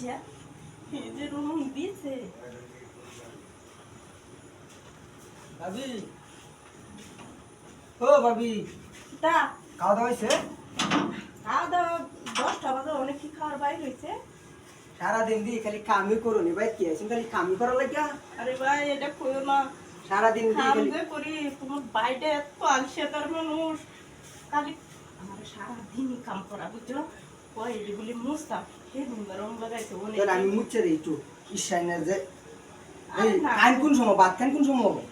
আচ্ছা এই যে রুম দিছে ভাবি। ও ভাবি তা খাওয়া দাওয়া হয়েছে? খাওয়া দাওয়া দশটা বাজে অনেক কি খাওয়ার বাইর হয়েছে? সারাদিন দিয়ে খালি কামই করুনি ভাই কি আছে খালি কামই করার লাগিয়া। আরে ভাই এটা কইও না। সারাদিন দিয়ে করি তোমার বাইরে এত আলসেতার মানুষ। খালি আমার সারাদিনই কাম করা বুঝছ? ওই এগুলি রং লাগাইছে অনেক আমি মুচ্ছে দিই একটু ঈশাইনে যে এই আরে না, খান কোন সময় ভাত খান কোন সময় কোনো-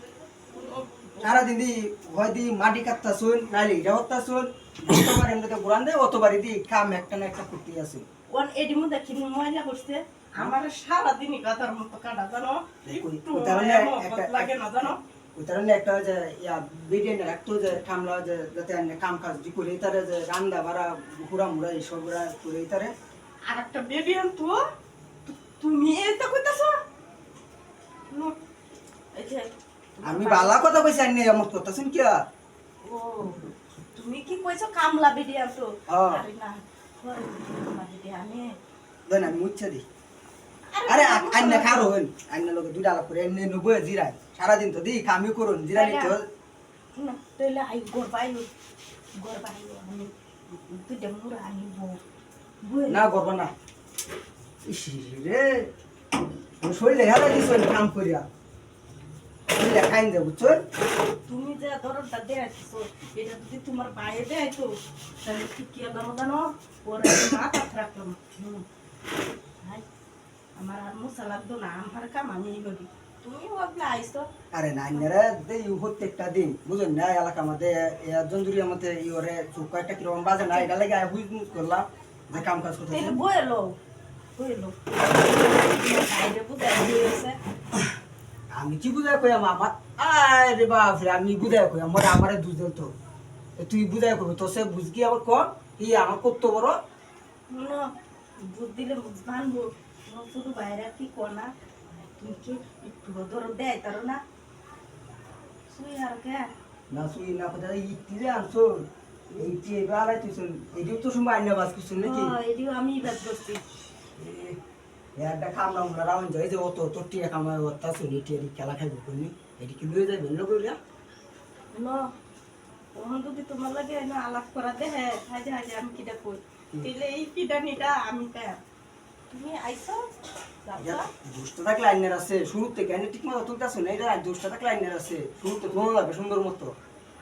সারাদিন দি হয় দি মাটি কাটতা শুন নাইলে এটা হত্যা শুন যতবার এমনি ঘুরান দেয় অতবারই দি কাম একটা না একটা করতে আছে ওন এডি মধ্যে কি ময়লা করছে? আমার সারাদিনই গাদার মতো কাটা জানো? একটু একটা- লাগে না জানো? কারণে একটা যে ইয়া বিরিয়ানি রাখতো যে কামলা যে যাতে আনে কাম কাজ দি করে তারে যে রান্না বাড়া ঘুরা মুড়া এইসব গুড়া করে তারে আর একটা বেবি আনতো তুমি এটা কইতাছো নো এই আমি বালা কথা কইছি আনি এমন করতেছেন কি ও তুমি কি কইছো কামলা আনতো হ্যাঁ। আরে না দেন আমি মুচ্ছে দিই আরে আন্না খারো হইন। আন্না লোকে দুইটা আলাপ করে এমনি নবো জিরাই। সারাদিন তো দি কামই করুন জিরাই তো। না তাইলে আই গোর গোর আমি তুই বুঝলি না করব না ইস রে আমি শরীরে হেলা কাম করিয়া। শরীরে খাইন তুমি যে দরদটা দেয়াইছো এটা যদি তোমার বাইরে দেয়াইতো তাহলে কি কি জানো? জানো ওরা মাথা রাখলাম আমার মশা লাগতো না আমার কাম আমি করি তুমি ওগুলো আইসো। আরে না প্রত্যেকটা দিন বুঝুন না এলাকা আমাদের জন্দুরি আমাদের ইওরে চোখ একটা কীরকম বাজে না এটা লাগে বুঝ করলাম যে কাম কাজ করতে বুঝাই দিয়েছে আমি কি বুঝাই কই আমার আরে বাপ রে আমি বুঝাই কই আমার আমারে দুধ তো। তুই বুঝাই কই তো সে বুঝ কি আবার কর ই আমার কত বড়? বুঝ দিলে শুধু বাইরে কি কর না কি? একটু ধরো দেয় তারো না। শুই আর কে? না শুই না কথা ইটি রে আনছো। এইটি এবার আলাই তুই শুন এইটিও তো সময় আইনা বাস কিছু নাকি? হ্যাঁ, আমি বাদ করছি একটা খামলা আমরা রাউন যাই যে অত তোর টিয়া কামায় ওটা শুনি এটি এটি খেলা খাইব করনি এটি কি লয়ে যাবে লোক ন তখন যদি তোমার লাগে না আলাপ করা দেহে হাজে হাজে আমি কিটা কই? তাহলে এই কিটা নিটা আমি পাই তুমি আইছো দুষ্ট থাকলে আইনের আছে। শুরু থেকে আইনে ঠিক মতো তুলতেছো না? এটা দুষ্ট থাকলে আইনের আছে। শুরুতে তোমার লাগবে সুন্দর মতো।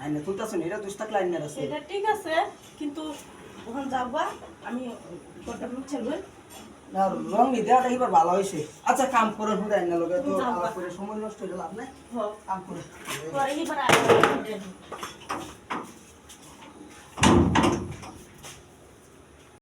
আইনে তুলতেছো না এটা দুষ্ট থাকলে আইনের আছে। এটা ঠিক আছে কিন্তু ওখান যাবা আমি গোটা মুছে লই। না রং দেওয়াটা এবার ভালো হয়েছে। আচ্ছা কাম করে হুদা আইনের লগে তো করে সময় নষ্ট হয়ে লাভ নাই। কাম করে।